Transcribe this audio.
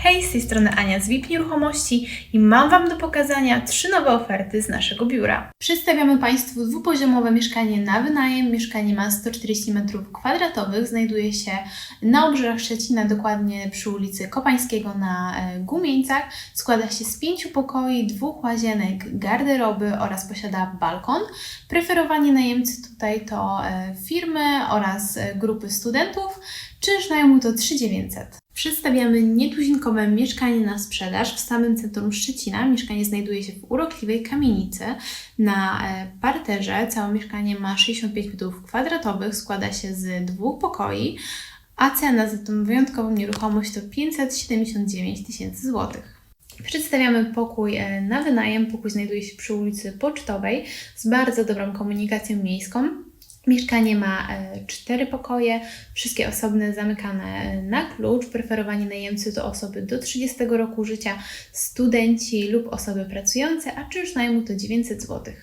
Hej, z tej strony Ania z VIP Nieruchomości i mam Wam do pokazania trzy nowe oferty z naszego biura. Przedstawiamy Państwu dwupoziomowe mieszkanie na wynajem. Mieszkanie ma 140 m2, znajduje się na obrzeżach Szczecina, dokładnie przy ulicy Kopańskiego na e, Gumieńcach. Składa się z pięciu pokoi, dwóch łazienek, garderoby oraz posiada balkon. Preferowani najemcy tutaj to e, firmy oraz e, grupy studentów. Czynsz najmu to 3900. Przedstawiamy nietuzinkowe mieszkanie na sprzedaż w samym centrum Szczecina. Mieszkanie znajduje się w urokliwej kamienicy na e, parterze. Całe mieszkanie ma 65 m2, składa się z dwóch pokoi, a cena za tą wyjątkową nieruchomość to 579 tysięcy złotych. Przedstawiamy pokój e, na wynajem. Pokój znajduje się przy ulicy Pocztowej z bardzo dobrą komunikacją miejską. Mieszkanie ma e, cztery pokoje, wszystkie osobne zamykane e, na klucz. Preferowani najemcy to osoby do 30 roku życia, studenci lub osoby pracujące, a czynsz najmu to 900 zł.